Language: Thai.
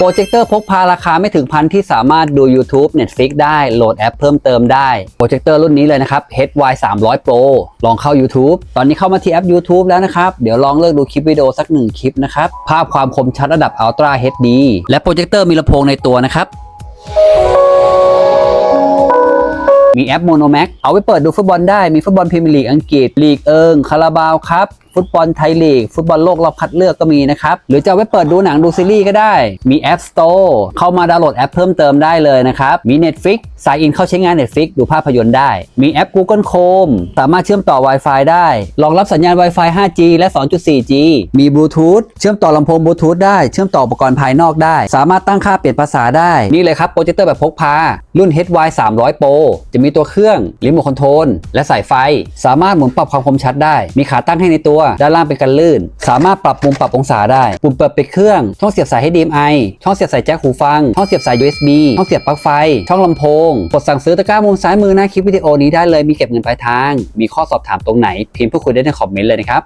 โปรเจคเตอร์พกพาราคาไม่ถึงพันที่สามารถดู YouTube Netflix ได้โหลดแอปเพิ่มเติมได้ โปรเจคเตอร์รุ่นนี้เลยนะครับ HY 300 Pro ลองเข้า YouTube ตอนนี้เข้ามาที่แอป YouTube แล้วนะครับ เดี๋ยวลองเลือกดูคลิปวิดีโอสักหนึ่งคลิปนะครับ ภาพความคมชัดระดับ Ultra HD และโปรเจคเตอร์มีลำโพงในตัวนะครับมีแอป Monomax เอาไว้เปิดดูฟุตบอลได้ มีฟุตบอลพรีเมียร์ลีกอังกฤษ ลีกเอิงคาราบาวครับ ฟุตบอลไทยลีก ฟุตบอลโลกรอบคัดเลือกก็มีนะครับ หรือจะไว้เปิดดูหนังดูซีรีส์ก็ได้ มี App Store เข้ามาดาวน์โหลดแอปเพิ่มเติมได้เลยนะครับ มี Netflix สายอินเข้าใช้งาน Netflix ดูภาพยนตร์ได้ มีแอป Google Chrome สามารถเชื่อมต่อ Wi-Fi ได้ รองรับสัญญาณ Wi-Fi 5G และ 2.4G มี Bluetooth เชื่อมต่อลำโพง Bluetooth ได้ เชื่อมต่ออุปกรณ์ภายนอกได้ สามารถตั้งค่าเปลี่ยนภาษาได้ นี่เลยครับโปรเจคเตอร์แบบพกพา รุ่น HY 300 Pro จะมีตัวเครื่อง รีโมทคอนโทรล และสายไฟ สามารถหมุนปรับความคมชัดได้ มีขาตั้งให้ในตัวด้านล่างเป็นกันลื่น สามารถปรับมุมปรับองศาได้ ปุ่มเปิดปิดเครื่อง ช่องเสียบสาย HDMI ช่องเสียบสายแจ็คหูฟัง ช่องเสียบสาย USB ช่องเสียบปลั๊กไฟ ช่องลำโพง กดสั่งซื้อตะกร้ามุมซ้ายมือหน้าคลิปวิดีโอนี้ได้เลย มีเก็บเงินปลายทาง มีข้อสอบถามตรงไหนพิมพ์พูดคุยได้ในคอมเมนต์เลยนะครับ